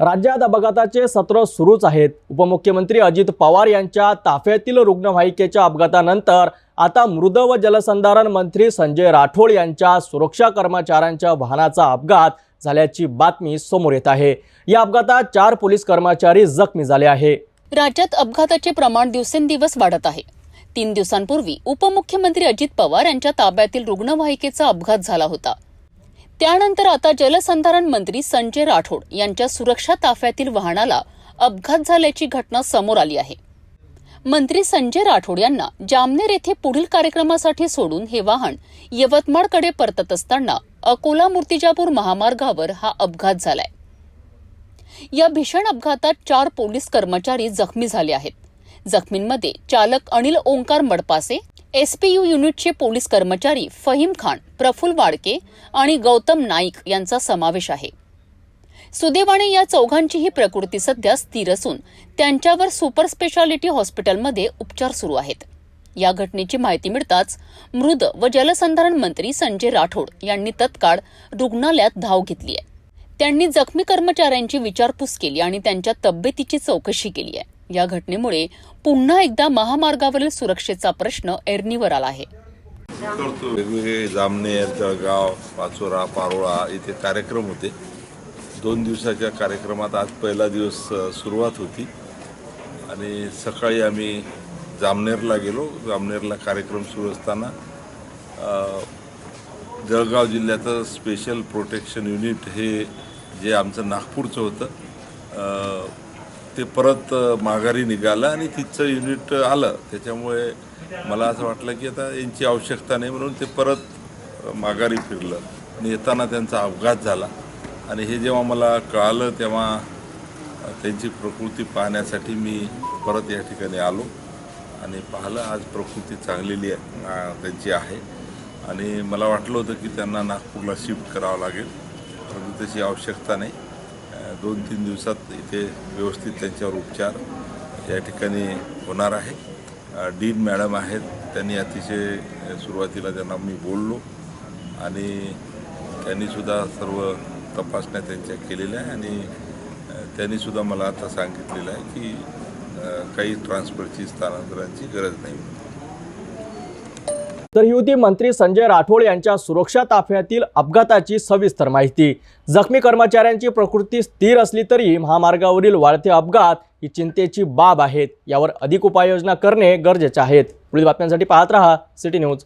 राज्यात अपघाताचे सत्र सुरूच आहेत. उपमुख्यमंत्री अजित पवार यांच्या ताफ्यातील रुग्णवाहिकेच्या अपघातानंतर आता मृद व जलसंधारण मंत्री संजय राठोड यांच्या सुरक्षा कर्मचाऱ्यांच्या वाहनाचा अपघात झाल्याची बातमी समोर येत आहे. या अपघातात चार पोलीस कर्मचारी जखमी झाले आहे. राज्यात अपघाताचे प्रमाण दिवसेंदिवस वाढत आहे. तीन दिवसांपूर्वी उपमुख्यमंत्री अजित पवार यांच्या ताब्यातील रुग्णवाहिकेचा अपघात झाला होता. त्यानंतर आता जलसंधारण मंत्री संजय राठोड यांच्या सुरक्षा ताफ्यातील वाहनाला अपघात झाल्याची घटना समोर आली आहे. मंत्री संजय राठोड यांना जामनेर येथे पुढील कार्यक्रमासाठी सोडून हे वाहन यवतमाळकडे परतत असताना अकोला मूर्तिजापूर महामार्गावर हा अपघात झालाय. या भीषण अपघातात चार पोलीस कर्मचारी जखमी झाले आहेत. जखमींमध्ये चालक अनिल ओंकार मडपासे एसपीयू युनिटचे पोलीस कर्मचारी फहीम खान प्रफुल वाडके आणि गौतम नाईक यांचा समावेश आहे. सुदैवाने या चौघांचीही प्रकृती सध्या स्थिर असून त्यांच्यावर सुपर स्पेशालिटी हॉस्पिटलमध्ये उपचार सुरू आहेत. या घटनेची माहिती मिळताच मृद व जलसंधारण मंत्री संजय राठोड यांनी तत्काळ रुग्णालयात धाव घेतली आहे. त्यांनी जखमी कर्मचाऱ्यांची विचारपूस केली आणि त्यांच्या तब्येतीची चौकशी केली आहे. या घटनेमुळे पुन्हा एकदा महामार्गावरील सुरक्षेचा प्रश्न ऐरणीवर आला आहे. करतो वेगवेगळे जामनेर जळगाव पाचोरा पारोळा इथे कार्यक्रम होते. दोन दिवसाच्या कार्यक्रमात आज पहिला दिवस सुरुवात होती. आणि सकाळी आम्ही जामनेरला गेलो. जामनेरला कार्यक्रम सुरू असताना जळगाव जिल्ह्याचं स्पेशल प्रोटेक्शन युनिट हे जे आमचं नागपूरचं होतं ते परत माघारी निघालं आणि तिथचं युनिट आलं. त्याच्यामुळे मला असं वाटलं की आता यांची आवश्यकता नाही म्हणून ते परत माघारी फिरलं. आणि येताना त्यांचा अपघात झाला. आणि हे जेव्हा मला कळालं तेव्हा त्यांची प्रकृती पाहण्यासाठी मी परत या ठिकाणी आलो. आणि पाहिलं आज प्रकृती चांगलेली आहे त्यांची आहे. आणि मला वाटलं होतं की त्यांना नागपूरला शिफ्ट करावं लागेल. परंतु तशी आवश्यकता नाही. दोन तीन दिवसात इथे व्यवस्थित त्यांच्यावर उपचार या ठिकाणी होणार आहे. डीन मॅडम आहेत त्यांनी अतिशय सुरुवातीला त्यांना मी बोललो आणि त्यांनीसुद्धा सर्व तपासण्या त्यांच्या केलेल्या आहे आणि त्यांनीसुद्धा मला आता सांगितलेलं आहे की काही ट्रान्सफरची स्थानांतरांची गरज नाही तर ही होती मंत्री संजय राठोड यांच्या सुरक्षा ताफ्यातील अपघाताची सविस्तर माहिती. जखमी कर्मचाऱ्यांची प्रकृती स्थिर असली तरी महामार्गावरील वाढते अपघात ही चिंतेची बाब आहेत. यावर अधिक उपाययोजना करणे गरजेचे आहेत. पुढील बातम्यांसाठी पाहत रहा सिटी न्यूज.